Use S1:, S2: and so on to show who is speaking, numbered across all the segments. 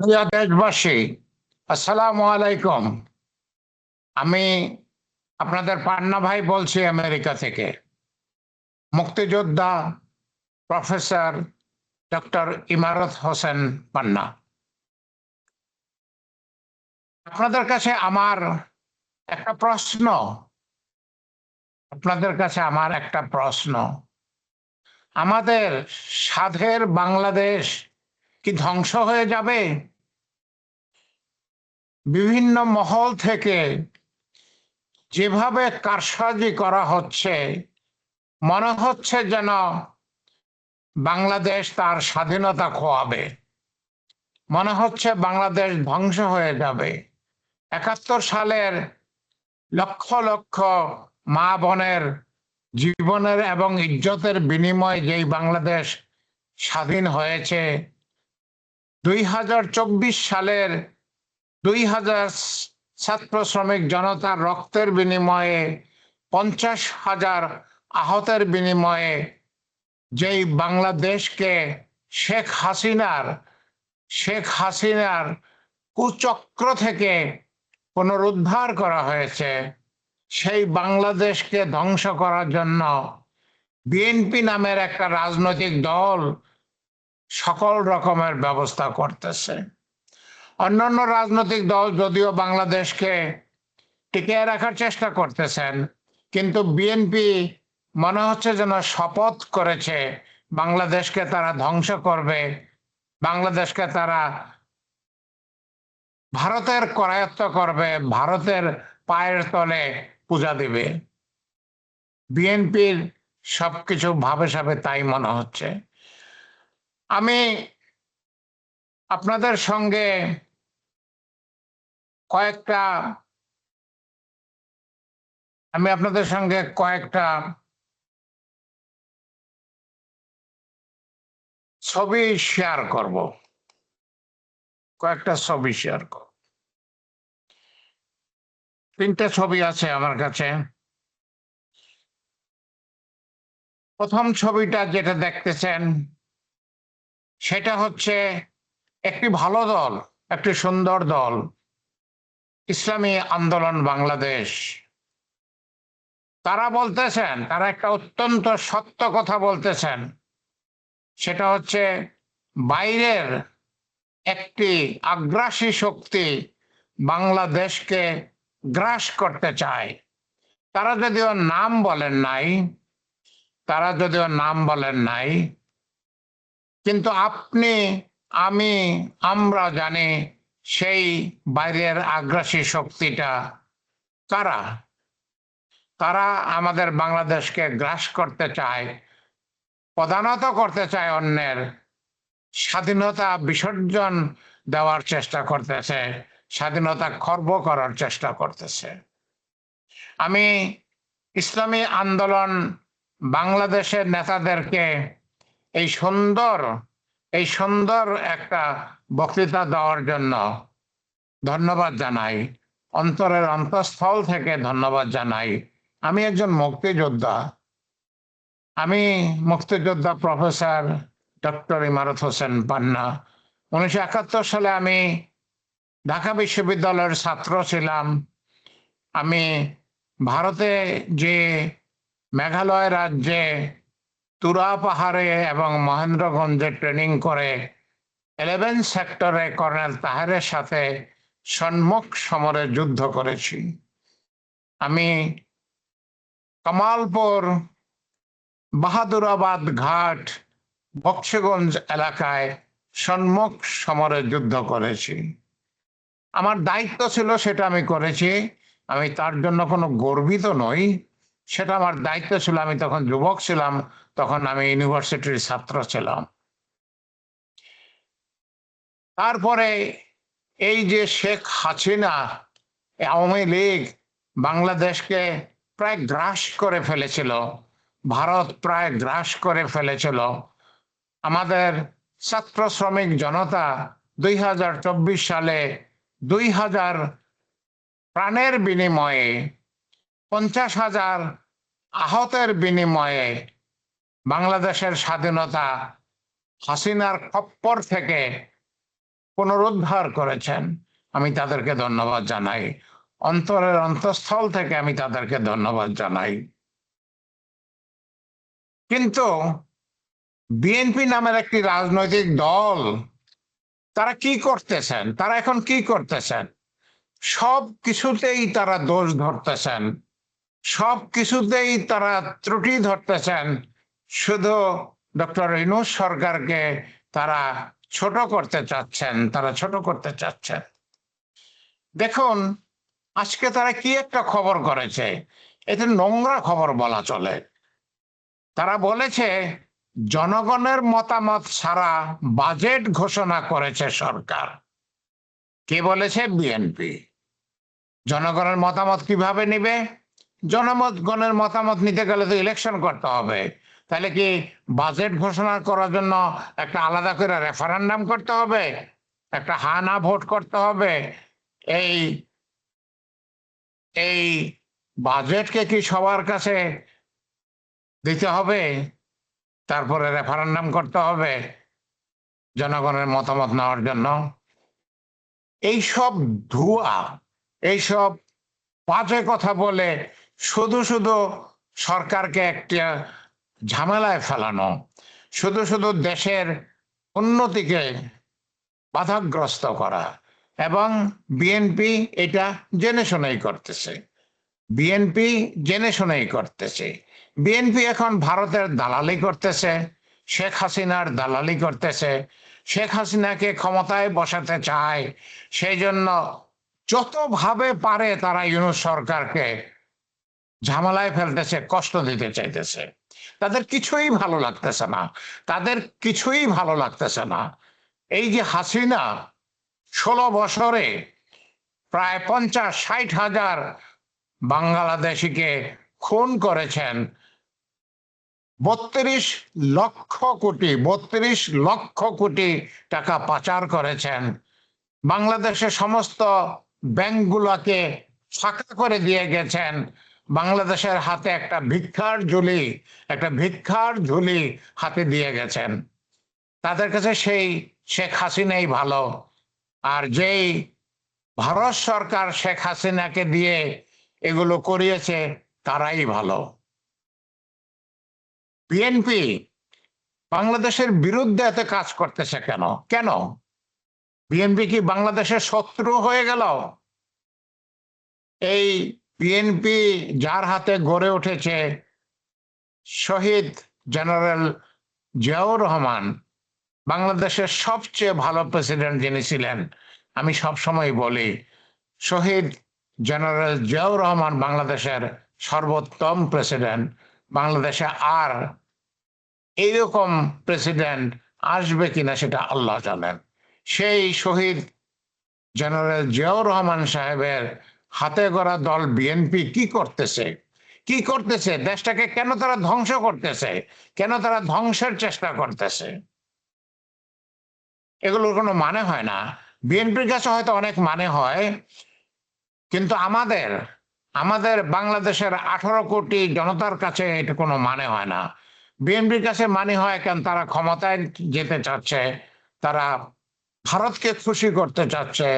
S1: প্রিয় দেশবাসী, আসসালামু আলাইকুম। আমি আপনাদের পান্না ভাই বলছি আমেরিকা থেকে। মুক্তিযোদ্ধা প্রফেসর ডক্টর ইমারত হোসেন পান্না। আপনাদের কাছে আমার একটা প্রশ্ন। আপনাদের কাছে আমার একটা প্রশ্ন। আমাদের সাধের বাংলাদেশ কি ধ্বংস হয়ে যাবে? বিভিন্ন মহল থেকে যেভাবে কারসাজি করা হচ্ছে, মনে হচ্ছে যেন বাংলাদেশ তার স্বাধীনতা খোয়াবে। মনে হচ্ছে বাংলাদেশ ধ্বংস হয়ে যাবে। একাত্তর সালের লক্ষ লক্ষ মা বোনের জীবনের এবং ইজ্জতের বিনিময়ে যেই বাংলাদেশ স্বাধীন হয়েছে দুই হাজার চব্বিশ সালের দুই হাজার ছাত্র শ্রমিক জনতার রক্তের বিনিময়ে পঞ্চাশ হাজার আহতের বিনিময়ে যেই বাংলাদেশকে শেখ হাসিনার শেখ হাসিনার কুচক্র থেকে পুনরুদ্ধার করা হয়েছে, সেই বাংলাদেশকে ধ্বংস করার জন্য বিএনপি নামের একটা রাজনৈতিক দল সকল রকমের ব্যবস্থা করতেছে। অন্যান্য রাজনৈতিক দল যদিও বাংলাদেশকে টিকিয়ে রাখার চেষ্টা করতেছেন, কিন্তু বিএনপি মনে হচ্ছে যেন শপথ করেছে, বাংলাদেশকে তারা ধ্বংস করবে, বাংলাদেশকে তারা ভারতের করায়ত্ত করবে, ভারতের পায়ের তলে পূজা দিবে। বিএনপির সবকিছু ভাবে সাবে তাই মনে হচ্ছে। আমি আপনাদের সঙ্গে কয়েকটা, আমি আপনাদের সঙ্গে কয়েকটা ছবি শেয়ার করব। কয়েকটা ছবি শেয়ার করব। তিনটা ছবি আছে আমার কাছে। প্রথম ছবিটা যেটা দেখতেছেন সেটা হচ্ছে একটি ভালো দল, একটি সুন্দর দল, ইসলামী আন্দোলন বাংলাদেশ। তারা বলতেছেন, তারা একটা অত্যন্ত সত্য কথা বলতেছেন। সেটা হচ্ছে বাইরের একটি আগ্রাসী শক্তি বাংলাদেশকে গ্রাস করতে চায়। তারা যদিও নাম বলেন নাই, তারা যদিও নাম বলেন নাই কিন্তু আপনি, আমি, আমরা জানি সেই বাইরের আগ্রাসী শক্তিটা কারা? তারা আমাদের বাংলাদেশকে গ্রাস করতে চায় প্রধানত করতে চায় অন্যের, স্বাধীনতা বিসর্জন দেওয়ার চেষ্টা করতেছে, স্বাধীনতা খর্ব করার চেষ্টা করতেছে। আমি ইসলামী আন্দোলন বাংলাদেশের নেতাদেরকে এই সুন্দর এই সুন্দর একটা বক্তৃতা দেওয়ার জন্য ধন্যবাদ জানাই। অন্তরের অন্তঃস্থল থেকে ধন্যবাদ জানাই। আমি একজন মুক্তিযোদ্ধা। আমি মুক্তিযোদ্ধা প্রফেসর ডক্টর ইমারত হোসেন পান্না। উনিশশো একাত্তর সালে আমি ঢাকা বিশ্ববিদ্যালয়ের ছাত্র ছিলাম। আমি ভারতে যে মেঘালয় রাজ্যে তুরা পাহাড়ে এবং মহেন্দ্রগঞ্জে ট্রেনিং করে এলেভেন সেক্টরে কর্নেল তাহেরের সাথে সম্মুখ সমরে যুদ্ধ করেছি। আমি কামালপুর, বাহাদুরাবাদ ঘাট, বক্সগঞ্জ এলাকায় সম্মুখ সমরে যুদ্ধ করেছি। আমার দায়িত্ব ছিল সেটা আমি করেছি। আমি তার জন্য কোনো গর্বিত নই। সেটা আমার দায়িত্ব ছিল। আমি তখন যুবক ছিলাম, তখন আমি ইউনিভার্সিটির ছাত্র ছিলাম। তারপরে এই যে শেখ হাসিনা, আওয়ামী লীগ বাংলাদেশকে প্রায় গ্রাস করে ফেলেছিল, ভারত প্রায় গ্রাস করে ফেলেছিল, আমাদের ছাত্র শ্রমিক জনতা দুই হাজার চব্বিশ সালে দুই হাজার প্রাণের বিনিময়ে পঞ্চাশ হাজার আহতের বিনিময়ে বাংলাদেশের স্বাধীনতা হাসিনার খপ্পর থেকে পুনরুদ্ধার করেছেন। আমি তাদেরকে ধন্যবাদ জানাই। অন্তরের অন্তঃস্থল থেকে আমি তাদেরকে ধন্যবাদ জানাই। কিন্তু বিএনপি নামের একটি রাজনৈতিক দল, তারা কি করতেছেন? তারা এখন কি করতেছেন? সব কিছুতেই তারা দোষ ধরতেছেন। সব কিছুতেই তারা ত্রুটি ধরতেছেন। শুধু ডক্টর ইনুস সরকারকে তারা ছোট করতে চাচ্ছেন, তারা ছোট করতে চাচ্ছেন। দেখুন, আজকে তারা কি একটা খবর করেছে? এতে নোংরা খবর বলা চলে। তারা বলেছে, জনগণের মতামত ছাড়া বাজেট ঘোষণা করেছে সরকার। কে বলেছে? বিএনপি। জনগণের মতামত কীভাবে নিবে? জনগণের মতামত নিতে গেলে তো ইলেকশন করতে হবে। তাহলে কি বাজেট ঘোষণা করার জন্য একটা আলাদা করে রেফারেন্ডাম করতে হবে? একটা হা না ভোট করতে হবে? এই এই বাজেটকে কি সবার কাছে দিতে হবে? তারপরে রেফারেন্ডাম করতে হবে জনগণের মতামত নেওয়ার জন্য। এইসব ধোঁয়া, এইসব বাজে কথা বলে শুধু শুধু সরকারকে একটা ঝামেলায় ফেলানো, শুধু শুধু দেশের উন্নতিকে বাধাগ্রস্ত করা এবং বিএনপি এটা জেনে শুনেই করতেছে। বিএনপি জেনে শুনেই করতেছে। বিএনপি এখন ভারতের দালালি করতেছে, শেখ হাসিনার দালালি করতেছে। শেখ হাসিনাকে ক্ষমতায় বসাতে চায়, সেই জন্য যতভাবে পারে তারা ইউনুস সরকারকে ঝামেলায় ফেলতেছে, কষ্ট দিতে চাইতেছে। তাদের কিছুই ভালো লাগতেছে না। তাদের কিছুই ভালো লাগতেছে না। এই যে হাসিনা ষোলো বছরে প্রায় পঞ্চাশ, ষাট হাজার বাংলাদেশিকে খুন করেছেন, বত্রিশ লক্ষ কোটি, বত্রিশ লক্ষ কোটি টাকা পাচার করেছেন। বাংলাদেশের সমস্ত ব্যাংকগুলোকে ফাঁকা করে দিয়ে গেছেন। বাংলাদেশের হাতে একটা ভিক্ষার ঝুলি, একটা ভিক্ষার ঝুলি হাতে দিয়ে গেছেন। তাদের কাছে সেই শেখ হাসিনাই ভালো। আর যেই ভারত সরকার শেখ হাসিনাকে দিয়ে এগুলো করিয়েছে, তারাই ভালো। বিএনপি বাংলাদেশের বিরুদ্ধে এত কাজ করতেছে কেন? কেন? বিএনপি কি বাংলাদেশের শত্রু হয়ে গেল? এই বিএনপি যার হাতে গড়ে উঠেছে শহীদ জেনারেল জিয়াউর রহমান, বাংলাদেশের সবচেয়ে ভালো প্রেসিডেন্ট যিনি ছিলেন, আমি সবসময় বলি, শহীদ জেনারেল জিয়াউর রহমান বাংলাদেশের সর্বোত্তম প্রেসিডেন্ট। বাংলাদেশে আর এইরকম প্রেসিডেন্ট আসবে কিনা সেটা আল্লাহ জানেন। সেই শহীদ জেনারেল জিয়াউর রহমান সাহেবের হাতে গড়া দল বিএনপি কি করতেছে? কি করতেছে? দেশটাকে কেন তারা ধ্বংস করতেছে? কেন তারা ধ্বংসের চেষ্টা করতেছে? এগুলোর কোনো মানে হয় না। বিএনপির কাছে হয়তো অনেক মানে হয়, কিন্তু আমাদের আমাদের বাংলাদেশের আঠারো কোটি জনতার কাছে এটা কোনো মানে হয় না। বিএনপির কাছে মানে হয় কেন তারা ক্ষমতায় যেতে চাচ্ছে, তারা ভারতকে খুশি করতে চাচ্ছে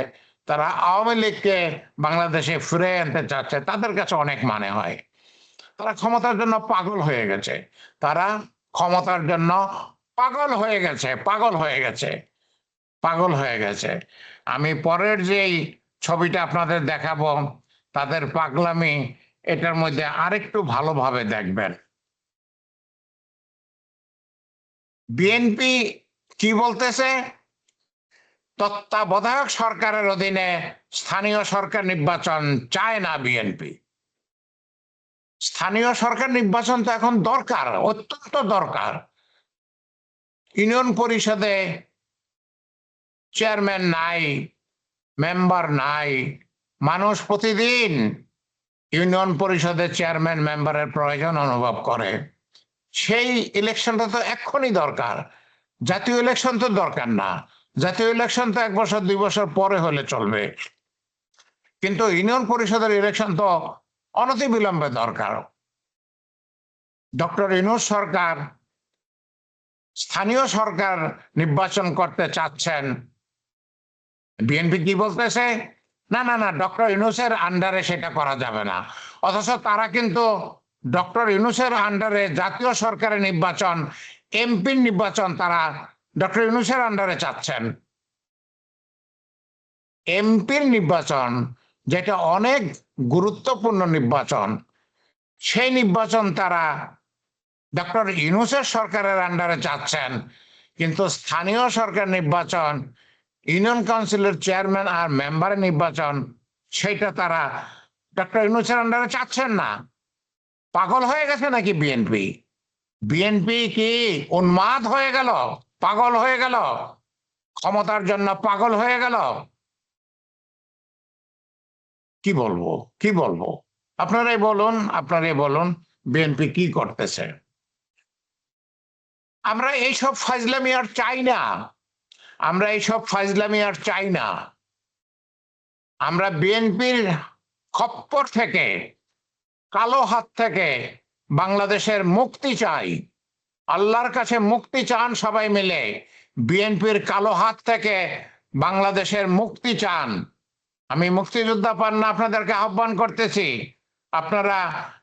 S1: তারা আওয়ামী লীগকে বাংলাদেশে ফিরে আনতে চাচ্ছে, তাদের কাছে অনেক মানে হয়। তারা ক্ষমতার জন্য পাগল হয়ে গেছে। তারা ক্ষমতার জন্য পাগল হয়ে গেছে, পাগল হয়ে গেছে, পাগল হয়ে গেছে। আমি পরের যেই ছবিটা আপনাদের দেখাবো, তাদের পাগলামি, এটার মধ্যে আরেকটু ভালোভাবে দেখবেন। বিএনপি কি বলতেছে? তত্ত্বাবধায়ক সরকারের অধীনে স্থানীয় সরকার নির্বাচন চায় না বিএনপি। স্থানীয় সরকার নির্বাচন তো এখন দরকার, অত্যন্ত দরকার। ইউনিয়ন পরিষদে চেয়ারম্যান নাই, মেম্বার নাই, মানুষ প্রতিদিন ইউনিয়ন পরিষদের চেয়ারম্যান, মেম্বারের প্রয়োজন অনুভব করে। সেই ইলেকশনটা তো এক্ষুনি দরকার, জাতীয় ইলেকশন তো দরকার না। জাতীয় ইলেকশন তো এক বছর, দুই বছর পরে হলে চলবে। কিন্তু ইউনিয়ন পরিষদের ইলেকশন তো অনতিবিলম্বে দরকার। ডক্টর ইনুস সরকার, স্থানীয় সরকার নির্বাচন করতে চাচ্ছেন। বিএনপি কি বলতেছে? না না না, ডক্টর ইউনুসের আন্ডারে সেটা করা যাবে না। অথচ তারা কিন্তু ডক্টর ইউনুসের আন্ডারে জাতীয় সরকারের নির্বাচন এমপির নির্বাচন তারা ডক্টর ইউনুসের আন্ডারে চাচ্ছেন। এমপির নির্বাচন, যেটা অনেক গুরুত্বপূর্ণ নির্বাচন, সেই নির্বাচন তারা ডক্টর ইউনুসের সরকারের আন্ডারে চাচ্ছেন। কিন্তু স্থানীয় সরকার নির্বাচন, ইউনিয়ন কাউন্সিলের চেয়ারম্যান আর মেম্বারের নির্বাচন সেটা তারা ডক্টর ইউনুসের আন্ডারে চাচ্ছেন না। পাগল হয়ে গেছে নাকি বিএনপি বিএনপি কি উন্মাদ হয়ে গেল? পাগল হয়ে গেল। ক্ষমতার জন্য পাগল হয়ে গেল। কি বলব? কি বলব? আপনারাই বলুন আপনারাই বলুন, বিএনপি কি করতেছে? আমরা এইসব ফাজলামি আর চাই না। আমরা এইসব ফাজলামি আর চাই না। আমরা বিএনপির খপ্পর থেকে, কালো হাত থেকে বাংলাদেশের মুক্তি চাই। আল্লাহর কাছে মুক্তি চান সবাই মিলে। বিএনপির কালো হাত থেকে বাংলাদেশের মুক্তি চান। আমি মুক্তিযোদ্ধা পান্না আপনাদেরকে আহ্বান করতেছি। আপনারা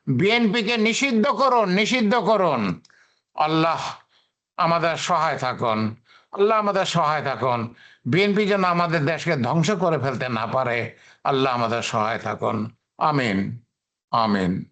S1: বিএনপিকে নিষিদ্ধ করুন নিষিদ্ধ করুন। আল্লাহ আমাদের সহায় থাকুন। আল্লাহ আমাদের সহায় থাকুন। বিএনপি যেন আমাদের দেশকে ধ্বংস করে ফেলতে না পারে, আল্লাহ আমাদের সহায় থাকুন। আমিন। আমিন।